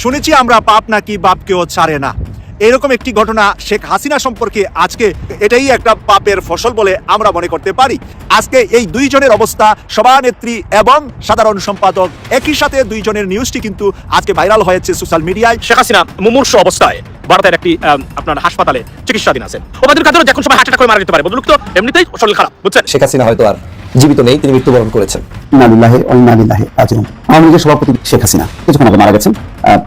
শুনেছি আমরা পাপ নাকি বাপকেও ছাড়ে না। এরকম একটি ঘটনা শেখ হাসিনা সম্পর্কে আজকে এটাই একটা পাপের ফসল বলে আমরা মনে করতে পারি। আজকে এই দুইজনের অবস্থা সভানেত্রী এবং সাধারণ সম্পাদক একই সাথে দুইজনের নিউজটি কিন্তু আজকে ভাইরাল হয়েছে সোশ্যাল মিডিয়ায় শেখ হাসিনা মুমূর্ষ অবস্থায় ভারতের একটি আপনার হাসপাতালে চিকিৎসাধীন আছেন। ওবায়দুল কাদের যখন সময় হার্ট অ্যাটাক করে মারা যেতে পারে বদলুক তো এমনিতেই শরীর খারাপ বুঝছেন? শেখ হাসিনা হয়তো আর জীবিত নেই তিনি মৃত্যুবরণ করেছেন। ওয়া ইন্না ইলাইহি আওয়ামী লীগের সভাপতি শেখ হাসিনা কিছুক্ষণ আগে মারা গেছেন।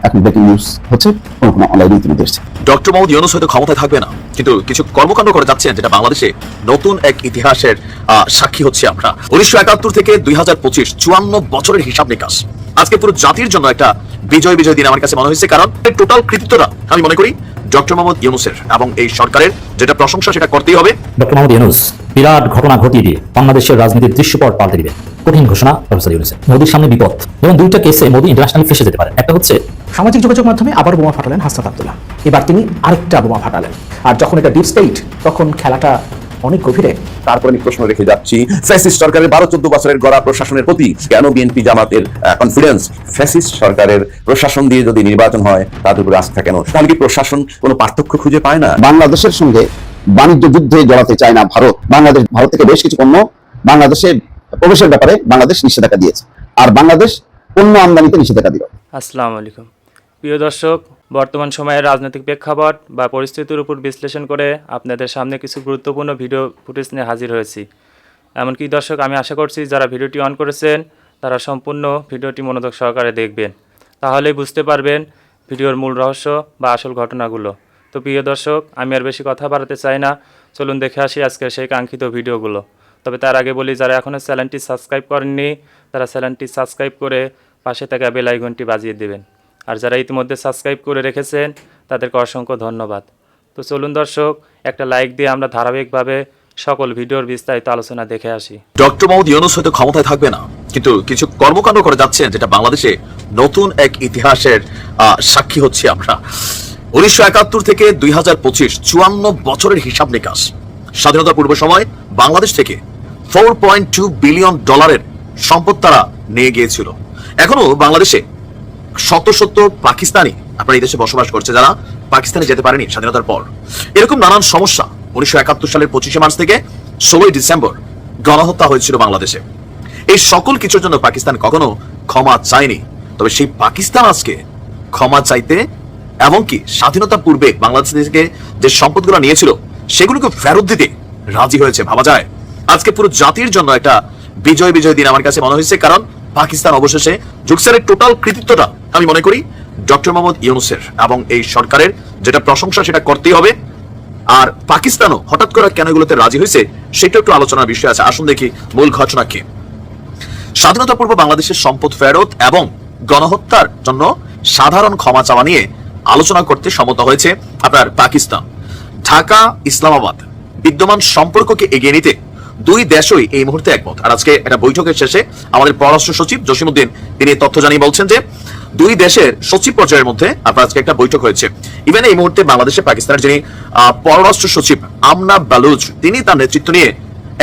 এখন ব্রেকিং নিউজ হচ্ছে কোনো কোনো অনলাইনে ইতিমধ্যে এসেছে ডক্টর মোহাম্মদ ইউনুস হয়তো ক্ষমতায় থাকবে না কিন্তু কিছু কর্মকাণ্ড করে যাচ্ছেন যেটা বাংলাদেশে নতুন এক ইতিহাসের আহ, সাক্ষী হচ্ছে আমরা। উনিশশো একাত্তর থেকে দুই হাজার পঁচিশ চুয়ান্ন বছরের হিসাব নিকাশ। আজকে পুরো জাতির জন্য একটা বিজয় বিজয় দিন আমার কাছে মনে হয়েছে কারণ টোটাল কৃতিত্বটা আমি মনে করি ডক্টর মোহাম্মদ ইউনুসের এবং এই সরকারের যেটা প্রশংসা সেটা করতেই হবে। ডক্টর মোহাম্মদ ইউনুস বিরাট ঘটনা ঘটিয়ে দিয়ে বাংলাদেশের রাজনীতির দৃশ্যপট পাল্টে দিবেন। কঠিন ঘোষণা প্রফেসর ইউনুসের। মোদীর সামনে বিপদ এবং দুইটা কেসে মোদী ইন্টারন্যাশনাল ফেসে যেতে পারে একটা হচ্ছে সামাজিক যোগাযোগ মাধ্যমে আবার বোমা ফাটালেন হাসনাত আব্দুল্লাহ। এবার তিনি আরেকটা বোমা ফাটালেন। আর যখন এটা ডিপ স্টেট তখন খেলাটা অনেক গভীরে। তারপরে আমি প্রশ্ন রেখে যাচ্ছি ফ্যাসিস্ট সরকারের বারো চোদ্দ বছরের গড়া প্রশাসনের প্রতি কেন বিএনপি জামাতের কনফিডেন্স ফ্যাসিস্ট সরকারের প্রশাসন দিয়ে যদি নির্বাচন হয় তাদের উপর আস্থা কেন? তাহলে কি প্রশাসন কোনো পার্থক্য খুঁজে পায় না? বাংলাদেশের সঙ্গে বাণিজ্য যুদ্ধে জড়াতে চায় না ভারত। বাংলাদেশ ভারত থেকে বেশ কিছু পণ্য বাংলাদেশের প্রবেশের ব্যাপারে বাংলাদেশ নিষেধাজ্ঞা দিয়েছে। আর বাংলাদেশ পণ্য আমদানিতে নিষেধাজ্ঞা দিল। আসসালামু আলাইকুম। প্রিয় দর্শক বর্তমান সময়ের রাজনৈতিক প্রেক্ষাপট বা পরিস্থিতির উপর বিশ্লেষণ করে আপনাদের সামনে কিছু গুরুত্বপূর্ণ ভিডিও ফুটেজ নিয়ে হাজির হয়েছি। এমনকি দর্শক, আমি আশা করছি যারা ভিডিওটি অন করেছেন, তারা সম্পূর্ণ ভিডিওটি মনোযোগ সহকারে দেখবেন। তাহলেই বুঝতে পারবেন ভিডিওর মূল রহস্য বা আসল ঘটনাগুলো। তো প্রিয় দর্শক, আমি আর বেশি কথা বাড়াতে চাই না। চলুন দেখে আসি আজকের সেই কাঙ্ক্ষিত ভিডিওগুলো। তবে তার আগে বলি, যারা এখনও চ্যানেলটি সাবস্ক্রাইব করেননি, তারা চ্যানেলটি সাবস্ক্রাইব করে পাশে থাকা বেল আইকনটি বাজিয়ে দেবেন। আর যারা ইতিমধ্যে সাবস্ক্রাইব করে রেখেছেন, তাদেরকে অসংখ্য ধন্যবাদ। তো চলুন দর্শক, একটা লাইক দিয়ে আমরা ধারাবাহিকভাবে সকল ভিডিওর বিস্তারিত আলোচনা দেখে আসি। ডক্টর মোহাম্মদ ইউনুস হয়তো ক্ষমতায় থাকবে না, কিন্তু কিছু কর্মকাণ্ড করে যাচ্ছেন যেটা বাংলাদেশে নতুন এক ইতিহাসের সাক্ষী হচ্ছে আমরা। উনিশশো একাত্তর থেকে দুই হাজার পঁচিশ, চুয়ান্ন বছরের হিসাব নিকাশ। স্বাধীনতা পূর্ব সময় বাংলাদেশ থেকে ফোর পয়েন্ট টু বিলিয়ন ডলারের সম্পদ তারা নিয়ে গিয়েছিল। এখনও বাংলাদেশে শত শত পাকিস্তানি আপনার এই দেশে বসবাস করছে, যারা পাকিস্তানে যেতে পারেনি স্বাধীনতার পর। এরকম নানান সমস্যা উনিশশো একাত্তর সালের পঁচিশে মার্চ থেকে ষোলোই ডিসেম্বর গণহত্যা হয়েছিল বাংলাদেশে। এই সকল কিছুর জন্য পাকিস্তান কখনো ক্ষমা চায়নি। তবে সেই পাকিস্তান আজকে ক্ষমা চাইতে এমনকি স্বাধীনতা পূর্বে বাংলাদেশ থেকে যে সম্পদগুলো নিয়েছিল, সেগুলোকে ফেরত দিতে রাজি হয়েছে, ভাবা যায়। আজকে পুরো জাতির জন্য একটা বিজয় বিজয় দিন আমার কাছে মনে হয়েছে, কারণ পাকিস্তান অবশেষে জুকসারের টোটাল কৃতিত্বটা আমি মনে করি ডক্টর মোহাম্মদ ইউনুসের এবং এই সরকারের যেটা প্রশংসা সেটা করতেই হবে। আর পাকিস্তানও হঠাৎ করে কেন এগুলোতে রাজি হয়েছে সেটা একটু আলোচনার বিষয় আছে। আসুন দেখি মূল ঘটনা কি। স্বাধীনতা পূর্ব বাংলাদেশের সম্পদ ফেরত এবং গণহত্যার জন্য সাধারণ ক্ষমা চাওয়া নিয়ে আলোচনা করতে সম্মত হয়েছে আপনার পাকিস্তান। ঢাকা, ইসলামাবাদ বিদ্যমান সম্পর্ককে এগিয়ে নিতে দুই দেশই এই মুহূর্তে একমত। আর আজকে একটা বৈঠকের শেষে আমাদের পররাষ্ট্র সচিব জসিমুদ্দিন তিনি তথ্য জানিয়ে বলছেন যে, দুই দেশের সচিব পর্যায়ের মধ্যে আপনার আজকে একটা বৈঠক হয়েছে। ইভেন এই মুহূর্তে বাংলাদেশে পাকিস্তানের যিনি পররাষ্ট্র সচিব আমনা বালুচ তিনি তার নেতৃত্ব নিয়ে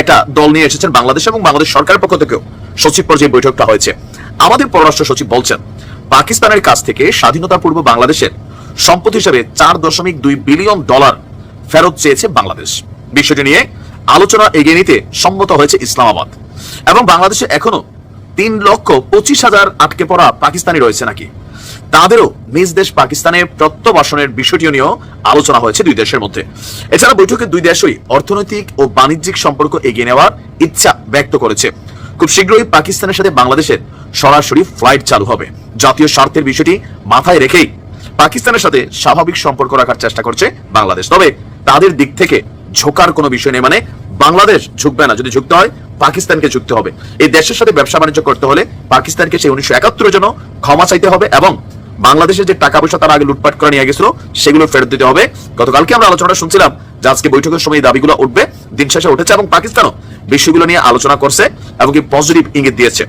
একটা দল নিয়ে এসেছেন বাংলাদেশ এবং বাংলাদেশ সরকারের পক্ষ থেকেও সচিব পর্যায়ে বৈঠকটা হয়েছে। আমাদের পররাষ্ট্র সচিব বলছেন, পাকিস্তানের কাছ থেকে স্বাধীনতা পূর্ব বাংলাদেশের সম্পদ হিসেবে চার দশমিক দুই বিলিয়ন ডলার ফেরত চেয়েছে বাংলাদেশ। বিষয়টি নিয়ে আলোচনা এগিয়ে নিতে সম্মত হয়েছে ইসলামাবাদ। এবং বাংলাদেশে এখনও তিন লক্ষ পঁচিশ হাজার আটকে পড়া পাকিস্তানি রয়েছে নাকি? তাদেরও নিজ দেশ পাকিস্তানের প্রত্যাবাসনের বিষয়টি নিয়েও আলোচনা হয়েছে দুই দেশের মধ্যে। এছাড়া বৈঠকে দুই দেশই অর্থনৈতিক ও বাণিজ্যিক সম্পর্ক এগিয়ে নেওয়ার ইচ্ছা ব্যক্ত করেছে। খুব শীঘ্রই পাকিস্তানের সাথে বাংলাদেশের সরাসরি ফ্লাইট চালু হবে। জাতীয় স্বার্থের বিষয়টি মাথায় রেখেই পাকিস্তানের সাথে স্বাভাবিক সম্পর্ক রাখার চেষ্টা করছে বাংলাদেশ। তবে তাদের দিক থেকে ঝোকার কোনো বিষয় নেই। মানে বাংলাদেশ ঝুঁকবে না, যদি ঝুঁকতে হয় পাকিস্তানকে ঝুঁকতে হবে। এই দেশের সাথে ব্যবসা বাণিজ্য করতে হলে পাকিস্তানকে সেই উনিশশো একাত্তরের জন্য ক্ষমা চাইতে হবে এবং বাংলাদেশের যে টাকা পয়সা তারা আগে লুটপাট করে নিয়ে গেছিল, সেগুলো ফেরত দিতে হবে। গতকালকে আমরা আলোচনাটা শুনছিলাম যে আজকে বৈঠকের সময় দাবিগুলো উঠবে। দিন শেষে উঠেছে এবং পাকিস্তানও বিষয়গুলো নিয়ে আলোচনা করছে এবং কি পজিটিভ ইঙ্গিত দিয়েছে।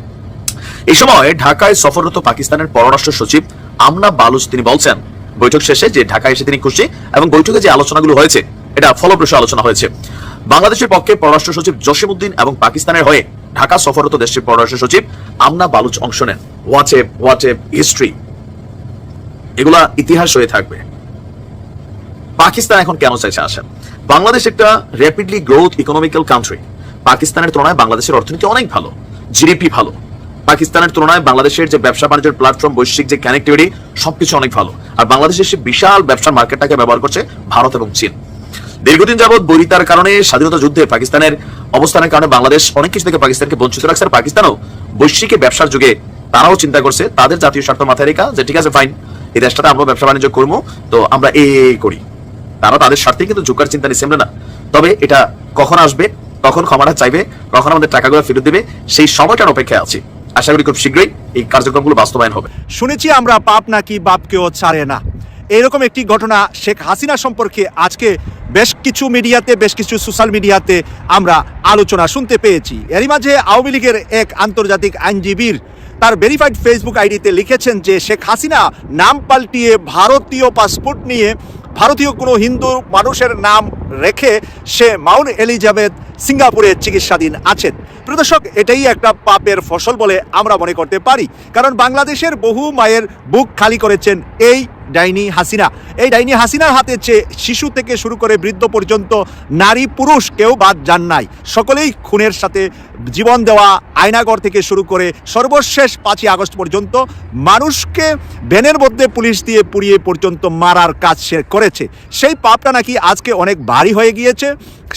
এই সময় ঢাকায় সফররত পাকিস্তানের পররাষ্ট্র সচিব আমনা বালুচ তিনি বলছেন বৈঠক শেষে যে ঢাকায় এসে তিনি খুশি এবং বৈঠকে যে আলোচনাগুলো হয়েছে, এটা ফলপ্রসূ আলোচনা হয়েছে। বাংলাদেশের পক্ষে পররাষ্ট্র সচিব জসিমউদ্দিন এবং পাকিস্তানের হয়ে ঢাকা সফররত দেশটির পররাষ্ট্র সচিব আমনা বালুচ অংশ নেন। What's a what a history এগুলা ইতিহাস হয়ে থাকবে। পাকিস্তান এখন কেন চাইছে আসেন? বাংলাদেশ একটা র্যাপিডলি গ্রোথ ইকোনমিক্যাল কান্ট্রি পাকিস্তানের তুলনায় বাংলাদেশের অর্থনীতি অনেক ভালো জিডিপি ভালো। পাকিস্তানের তুলনায় বাংলাদেশের যে ব্যবসা বাণিজ্যের প্ল্যাটফর্ম বৈশ্বিক যে কানেক্টিভিটি সবকিছু অনেক ভালো। আর বাংলাদেশের সে বিশাল ব্যবসার মার্কেটটাকে ব্যবহার করছে ভারত এবং চীন। দীর্ঘদিন যাবৎ বৈরিতার কারণে স্বাধীনতা যুদ্ধে পাকিস্তানের অবস্থানের কারণে বাংলাদেশ অনেক কিছু থেকে পাকিস্তানকে বঞ্চিত রাখছে। আর পাকিস্তানও বৈশ্বিক ব্যবসার যুগে তারাও চিন্তা করছে, তাদের জাতীয় স্বার্থ মাথায় রেখা যে, ঠিক আছে ফাইন এই দেশটাতে আমরা ব্যবসা বাণিজ্য করব, তো আমরা এই করি। তারা তাদের স্বার্থে কিন্তু ঝুঁকার চিন্তা নিচ্ছে আমরা না। তবে এটা কখন আসবে, কখন ক্ষমাটা চাইবে, কখন আমাদের টাকাগুলো ফেরত দেবে, সেই সময়টার অপেক্ষায় আছি। আশা করি খুব শীঘ্রই এই কার্যক্রমগুলো বাস্তবায়ন হবে। শুনেছি আমরা পাপ নাকি বাপকেও ছাড়ে না। এরকম একটি ঘটনা শেখ হাসিনা সম্পর্কে আজকে বেশ কিছু মিডিয়াতে, বেশ কিছু সোশ্যাল মিডিয়াতে আমরা আলোচনা শুনতে পেয়েছি। এরই মাঝে আওয়ামী লীগের এক আন্তর্জাতিক আইনজীবীর তার ভেরিফাইড ফেসবুক আইডিতে লিখেছেন যে শেখ হাসিনা নাম পাল্টিয়ে ভারতীয় পাসপোর্ট নিয়ে ভারতীয় কোনো হিন্দু মানুষের নাম রেখে সে মাউন্ট এলিজাবেথ সিঙ্গাপুরে চিকিৎসাধীন আছেন। প্রদর্শক এটাই একটা পাপের ফসল বলে আমরা মনে করতে পারি। কারণ বাংলাদেশের বহু মায়ের বুক খালি করেছেন এই ডাইনি হাসিনা। এই ডাইনি হাসিনার হাতে চেয়ে শিশু থেকে শুরু করে বৃদ্ধ পর্যন্ত নারী পুরুষ কেউ বাদ যান নাই। সকলেই খুনের সাথে জীবন দেওয়া আয়নাগর থেকে শুরু করে সর্বশেষ পাঁচই আগস্ট পর্যন্ত মানুষকে ভ্যানের মধ্যে পুলিশ দিয়ে পুড়িয়ে পর্যন্ত মারার কাজ সে করেছে। সেই পাপটা নাকি আজকে অনেক ভারী হয়ে গিয়েছে।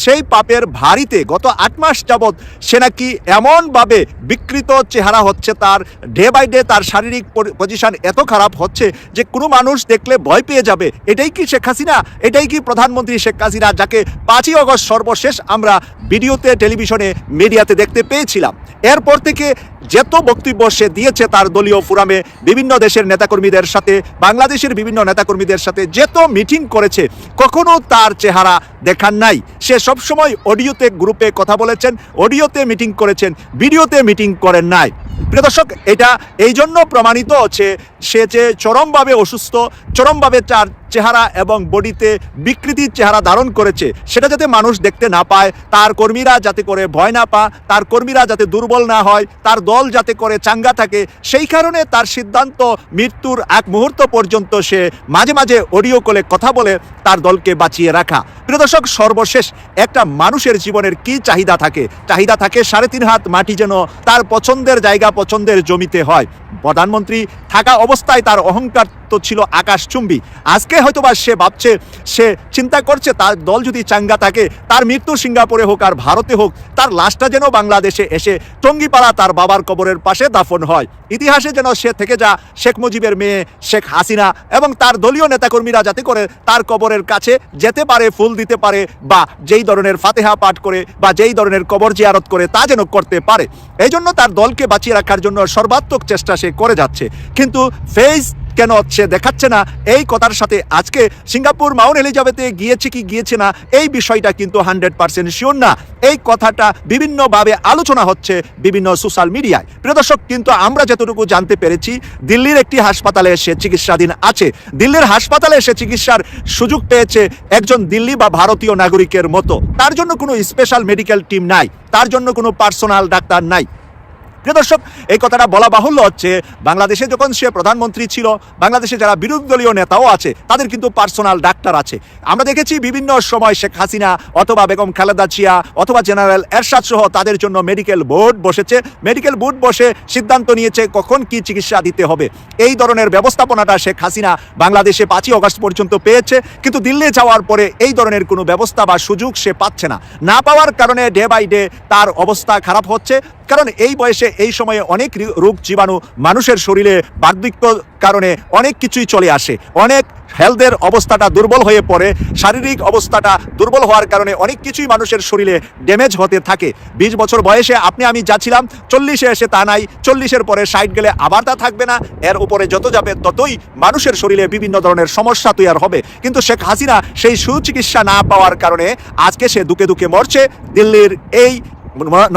সেই পাপের ভারিতে গত আট মাস যাবৎ সে নাকি এমনভাবে বিকৃত চেহারা হচ্ছে তার ডে বাই ডে তার শারীরিক পজিশন এত খারাপ হচ্ছে যে কোনো মানুষ দেখলে ভয় পেয়ে যাবে। এটাই কি শেখ হাসিনা? এটাই কি প্রধানমন্ত্রী শেখ হাসিনা, যাকে পাঁচই অগস্ট সর্বশেষ আমরা ভিডিওতে, টেলিভিশনে মিডিয়াতে দেখতে পেয়েছিলাম। এরপর থেকে যত বক্তব্য সে দিয়েছে তার দলীয় ফোরামে বিভিন্ন দেশের নেতাকর্মীদের সাথে, বাংলাদেশের বিভিন্ন নেতাকর্মীদের সাথে যত মিটিং করেছে, কখনো তার চেহারা দেখান নাই। সে সবসময় অডিওতে গ্রুপে কথা বলেছেন, অডিওতে মিটিং করেছেন, ভিডিওতে মিটিং করেন নাই। প্রিয় দর্শক, এটা এই জন্য প্রমাণিত হচ্ছে, সে যে চরমভাবে অসুস্থ, চরমভাবে তার চেহারা এবং বডিতে বিকৃতির চেহারা ধারণ করেছে, সেটা যাতে মানুষ দেখতে না পায়, তার কর্মীরা যাতে করে ভয় না পা তার কর্মীরা যাতে দুর্বল না হয়, তার দল যাতে করে চাঙ্গা থাকে, সেই কারণে তার সিদ্ধান্ত মৃত্যুর এক মুহূর্ত পর্যন্ত সে মাঝে মাঝে অডিও কলে কথা বলে তার দলকে বাঁচিয়ে রাখা। প্রিয় দর্শক, সর্বশেষ একটা মানুষের জীবনের কি চাহিদা থাকে? চাহিদা থাকে সাড়ে তিন হাত মাটি যেন তার পছন্দের জায়গা, পছন্দের জমিতে হয়। প্রধানমন্ত্রী থাকা অবস্থায় তার অহংকার তো ছিল আকাশচুম্বী। আজকে হয়তোবা সে ভাবছে, সে চিন্তা করছে, তার দল যদি চাঙ্গা থাকে, তার মৃত্যু সিঙ্গাপুরে হোক আর ভারতে হোক, তার লাশটা যেন বাংলাদেশে এসে টঙ্গিপাড়া তার বাবার কবরের পাশে দাফন হয়। ইতিহাসে যেন সে থেকে যা শেখ মুজিবের মেয়ে শেখ হাসিনা এবং তার দলীয় নেতাকর্মীরা যাতে করে তার কবরের কাছে যেতে পারে, ফুল দিতে পারে বা যেই ধরনের ফাতেহা পাঠ করে বা যেই ধরনের কবর জিয়ারত করে তা যেন করতে পারে। এই জন্য তার দলকে বাঁচিয়ে রাখার জন্য সর্বাত্মক চেষ্টা সে করে যাচ্ছে। কিন্তু ফেস কেন সে দেখাচ্ছে না? এই কথার সাথে আজকে সিঙ্গাপুর মাউন্ট এলিজাবেথে গিয়েছে কি গিয়েছে না, এই বিষয়টা কিন্তু হান্ড্রেড পার্সেন্ট শিওর না। এই কথাটা বিভিন্নভাবে আলোচনা হচ্ছে বিভিন্ন সোশ্যাল মিডিয়ায়। প্রিয় দর্শক, কিন্তু আমরা যতটুকু জানতে পেরেছি, দিল্লির একটি হাসপাতালে সে চিকিৎসাধীন আছে। দিল্লির হাসপাতালে সে চিকিৎসার সুযোগ পেয়েছে একজন দিল্লি বা ভারতীয় নাগরিকের মতো। তার জন্য কোনো স্পেশাল মেডিকেল টিম নাই। তার জন্য কোনো পার্সোনাল ডাক্তার নাই। প্রিয় দর্শক, এই কথাটা বলা বাহুল্য হচ্ছে, বাংলাদেশে যখন সে প্রধানমন্ত্রী ছিল, বাংলাদেশে যারা বিরোধী দলীয় নেতাও আছে, তাদের কিন্তু পার্সোনাল ডাক্তার আছে। আমরা দেখেছি বিভিন্ন সময় শেখ হাসিনা অথবা বেগম খালেদা জিয়া অথবা জেনারেল এরশাদ সহ তাদের জন্য মেডিকেল বোর্ড বসেছে। মেডিকেল বোর্ড বসে সিদ্ধান্ত নিয়েছে কখন কি চিকিৎসা দিতে হবে। এই ধরনের ব্যবস্থাপনাটা শেখ হাসিনা বাংলাদেশে পাঁচই অগস্ট পর্যন্ত পেয়েছে, কিন্তু দিল্লি যাওয়ার পরে এই ধরনের কোনো ব্যবস্থা বা সুযোগ সে পাচ্ছে না। না পাওয়ার কারণে ডে বাই ডে তার অবস্থা খারাপ হচ্ছে। কারণ এই বয়সে এই সময়ে অনেক রোগ জীবাণু মানুষের শরীরে বার্ধক্য কারণে অনেক কিছুই চলে আসে। অনেক হেলথের অবস্থাটা দুর্বল হয়ে পড়ে, শারীরিক অবস্থাটা দুর্বল হওয়ার কারণে অনেক কিছুই মানুষের শরীরে ড্যামেজ হতে থাকে। বিশ বছর বয়সে আপনি আমি যাচ্ছিলাম, চল্লিশে এসে তা নাই, চল্লিশের পরে সাইড গেলে আবার তা থাকবে না, এর উপরে যত যাবে ততই মানুষের শরীরে বিভিন্ন ধরনের সমস্যা তৈরি হবে। কিন্তু শেখ হাসিনা সেই সুচিকিৎসা না পাওয়ার কারণে আজকে সে দুকে দুকে মরছে, দিল্লির এই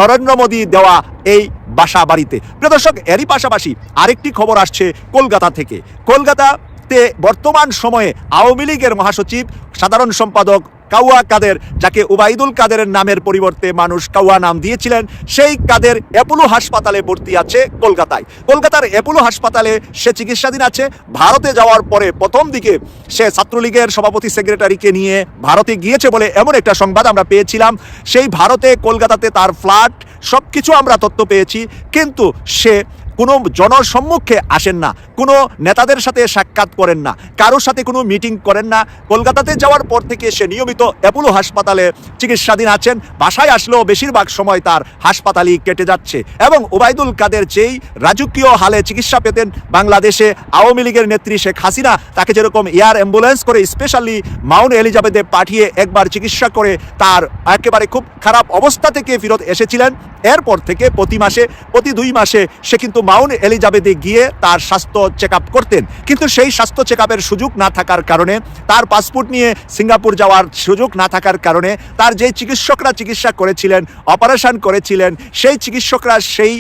নরেন্দ্র মোদী দেওয়া এই বাসা বাড়িতে। প্রিয় দর্শক, এরই পাশাপাশি আরেকটি খবর আসছে কলকাতা থেকে। কলকাতাতে বর্তমান সময়ে আওয়ামী লীগের মহাসচিব, সাধারণ সম্পাদক কাউয়া কাদের, যাকে উবাইদুল কাদেরের নামের পরিবর্তে মানুষ কাউয়া নাম দিয়েছিলেন, সেই কাদের অ্যাপোলো হাসপাতালে ভর্তি আছে কলকাতায়। কলকাতার অ্যাপোলো হাসপাতালে সে চিকিৎসাধীন আছে। ভারতে যাওয়ার পরে প্রথম দিকে সে ছাত্রলীগের সভাপতি সেক্রেটারিকে নিয়ে ভারতে গিয়েছে বলে এমন একটা সংবাদ আমরা পেয়েছিলাম। সেই ভারতে কলকাতাতে তার ফ্ল্যাট সব কিছু আমরা তথ্য পেয়েছি। কিন্তু সে কোনো জনসম্মুখে আসেন না, কোনো নেতাদের সাথে সাক্ষাৎ করেন না, কারোর সাথে কোনো মিটিং করেন না। কলকাতাতে যাওয়ার পর থেকে সে নিয়মিত অ্যাপোলো হাসপাতালে চিকিৎসাধীন আছেন। বাসায় আসলেও বেশিরভাগ সময় তার হাসপাতালই কেটে যাচ্ছে এবং ওবায়দুল কাদের যেই রাজকীয় হালে চিকিৎসা পেতেন বাংলাদেশে, আওয়ামী লীগের নেত্রী শেখ হাসিনা তাকে যেরকম এয়ার অ্যাম্বুলেন্স করে স্পেশালি মাউন্ট এলিজাবেথে পাঠিয়ে একবার চিকিৎসা করে তার একেবারে খুব খারাপ অবস্থা থেকে ফেরত এসেছিলেন। এরপর থেকে প্রতি মাসে, প্রতি দুই মাসে সে কিন্তু মাউন্ট এলিজাবেথে গিয়ে তার স্বাস্থ্য চেক করতেন। কিন্তু সেই স্বাস্থ্য চেক সুযোগ না থাকার কারণে, তার পাসপোর্ট নিয়ে সিঙ্গাপুর যাওয়ার সুযোগ না থাকার কারণে, তার যে চিকিৎসকরা চিকিৎসা করেছিলেন, অপারেশন করেছিলেন, সেই চিকিৎসকরা সেই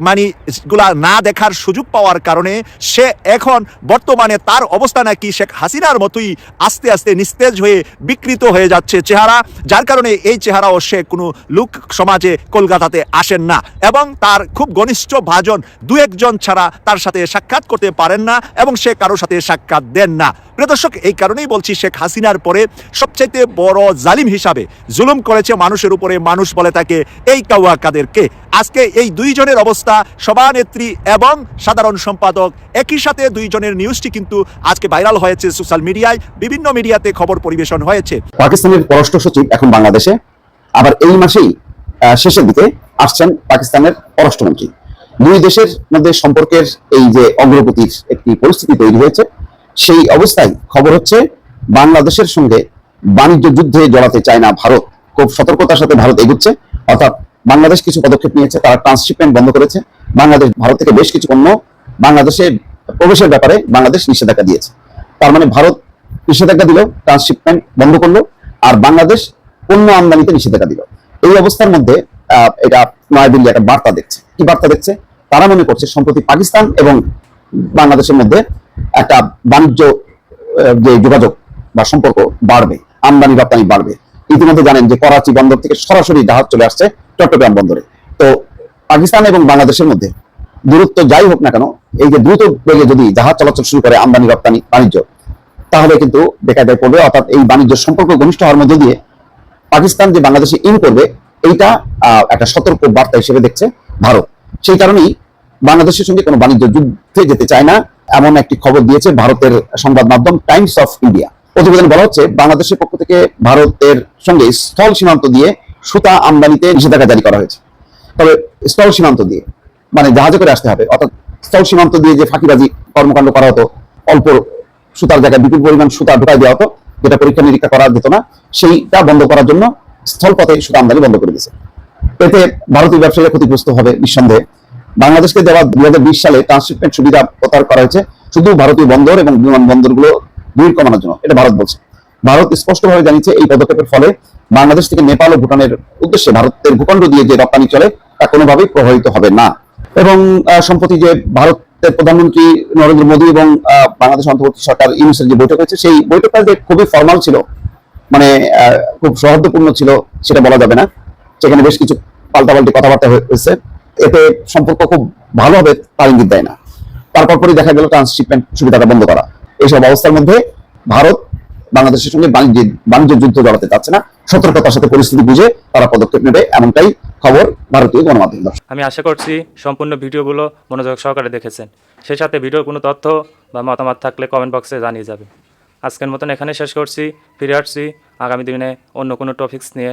মানে গুলা না দেখার সুযোগ পাওয়ার কারণে, সে এখন বর্তমানে তার অবস্থা নাকি শেখ হাসিনার মতোই আস্তে আস্তে নিস্তেজ হয়ে বিকৃত হয়ে যাচ্ছে চেহারা। যার কারণে এই চেহারাও সে কোনো লোক সমাজে কলকাতাতে আসেন না। এবং তার খুব ঘনিষ্ঠ ভাজন দু একজন ছাড়া তার সাথে সাক্ষাৎ করতে পারেন না এবং সে কারোর সাথে সাক্ষাৎ দেন না। প্রিয় দর্শক, এই কারণেই বলছি শেখ হাসিনার পরে সবচাইতে বড় জালিম হিসাবে জুলুম করেছে মানুষের উপরে মানুষ বলে তাকে এই কাউয়া কাদেরকে আজকে এই দুইজনের অবস্থা, সভানেত্রী এবং সাধারণ সম্পাদক একই সাথে দুইজনের নিউজটি কিন্তু আজকে ভাইরাল হয়েছে সোশ্যাল মিডিয়ায়, বিভিন্ন মিডিয়াতে খবর পরিবেশন হয়েছে। পাকিস্তানের পররাষ্ট্র সচিব এখন বাংলাদেশে, আবার এই মাসেই শেষের দিকে আসছেন পাকিস্তানের পররাষ্ট্রমন্ত্রী। দুই দেশের মধ্যে সম্পর্কের এই যে অগ্রগতির একটি পরিস্থিতি তৈরি হয়েছে, সেই অবস্থায় খবর হচ্ছে বাংলাদেশের সঙ্গে বাণিজ্য যুদ্ধে জড়াতে চায় না ভারত। খুব সতর্কতার সাথে ভারত এগুচ্ছে। অর্থাৎ বাংলাদেশ কিছু পদক্ষেপ নিয়েছে, তারা ট্রান্সশিপমেন্ট বন্ধ করেছে। বাংলাদেশ, ভারত থেকে বেশ কিছু পণ্য বাংলাদেশে প্রবেশের ব্যাপারে বাংলাদেশ নিষেধাজ্ঞা দিয়েছে। তার মানে ভারত নিষেধাজ্ঞা দিল, ট্রান্সশিপমেন্ট বন্ধ করল, আর বাংলাদেশ পণ্য আমদানিতে নিষেধাজ্ঞা দিল। এই অবস্থার মধ্যে এটা নয়াদিল্লি একটা বার্তা দেখছে। কি বার্তা দেখছে? তারা মনে করছে সম্প্রতি পাকিস্তান এবং বাংলাদেশের মধ্যে একটা বাণিজ্য যে যোগাযোগ বা সম্পর্ক বাড়বে, আমদানি রপ্তানি বাড়বে। ইতিমধ্যে জানেন যে করাচি বন্দর থেকে সরাসরি জাহাজ চলে আসছে চট্টগ্রাম বন্দরে। তো পাকিস্তান এবং বাংলাদেশের মধ্যে দূরত্ব যাই হোক না কেন, এই যে দ্রুত বেগে যদি জাহাজ চলাচল শুরু করে আমদানি, রপ্তানি, বাণিজ্য, তাহলে কিন্তু বেকায়দায় পড়বে, অর্থাৎ এই বাণিজ্য সম্পর্ক ঘনিষ্ঠ হওয়ার মধ্য দিয়ে পাকিস্তান যে বাংলাদেশে ইন করবে, এইটা একটা সতর্ক বার্তা হিসেবে দেখছে ভারত। সেই কারণেই বাংলাদেশের সঙ্গে কোনো বাণিজ্য যুদ্ধে যেতে চায় না, এমন একটি খবর দিয়েছে ভারতের সংবাদ মাধ্যম টাইমস অফ ইন্ডিয়া। প্রতিবেদনে বলা হচ্ছে, বাংলাদেশের পক্ষ থেকে ভারতের সঙ্গে স্থল সীমান্ত দিয়ে সুতা আমদানিতে নিষেধাজ্ঞা জারি করা হয়েছে। তবে স্থল সীমান্ত দিয়ে মানে জাহাজে করে আসতে হবে, অর্থাৎ স্থল সীমান্ত দিয়ে যে ফাঁকিবাজি কর্মকাণ্ড করা হতো, অল্প সুতার জায়গায় বিপুল পরিমাণ সুতা ঢুকাই দেওয়া হতো, যেটা পরীক্ষা নিরীক্ষা করা যেত না, সেইটা বন্ধ করার জন্য স্থলপথে সুতা আমদানি বন্ধ করে দিয়েছে। এতে ভারতীয় ব্যবসায়ীরা ক্ষতিগ্রস্ত হবে নিঃসন্দেহে। বাংলাদেশকে দেওয়া দুই হাজার বিশ সালে ট্রান্সশিপমেন্ট সুবিধা প্রত্যাহার করা হয়েছে শুধু ভারতীয় বন্দর এবং বিমান বন্দরগুলো ভিড় কমানোর জন্য, এটা ভারত বলছে। ভারত স্পষ্টভাবে জানিয়েছে এই পদক্ষেপের ফলে বাংলাদেশ থেকে নেপাল ও ভুটানের উদ্দেশ্যে ভারতের ভূখণ্ড দিয়ে যে রপ্তানি চলে, তা কোনোভাবেই প্রভাবিত হবে না। এবং সম্প্রতি যে ভারতের প্রধানমন্ত্রী নরেন্দ্র মোদী এবং বাংলাদেশ অন্তর্বর্তী সরকার ইউনিসের যে বৈঠক হয়েছে, সেই বৈঠকটা যে খুবই ফর্মাল ছিল মানে খুব সৌহার্দ্যপূর্ণ ছিল, সেটা বলা যাবে না। সেখানে বেশ কিছু পাল্টাপাল্টি কথাবার্তা হয়েছে। এতে সম্পর্ক খুব ভালো হবে তার ইঙ্গিত দেয় না। তারপর পরই দেখা গেল ট্রান্সশিপমেন্ট সুবিধাটা বন্ধ করা। এইসব অবস্থার মধ্যে ভারত বাংলাদেশের সঙ্গে বাণিজ্য বাণিজ্য যুদ্ধ জড়াতে চাচ্ছে না। সতর্কতার সাথে পরিস্থিতি বুঝে তারা পদক্ষেপ নেবে, এমনটাই খবর ভারতীয় গণমাধ্যম। আমি আশা করছি সম্পূর্ণ ভিডিওগুলো মনোযোগ সহকারে দেখেছেন। সেই সাথে ভিডিওর কোনো তথ্য বা মতামত থাকলে কমেন্ট বক্সে জানিয়ে যাবে আজকের মতন এখানে শেষ করছি। ফিরে আসছি আগামী দিনে অন্য কোনো টপিকস নিয়ে।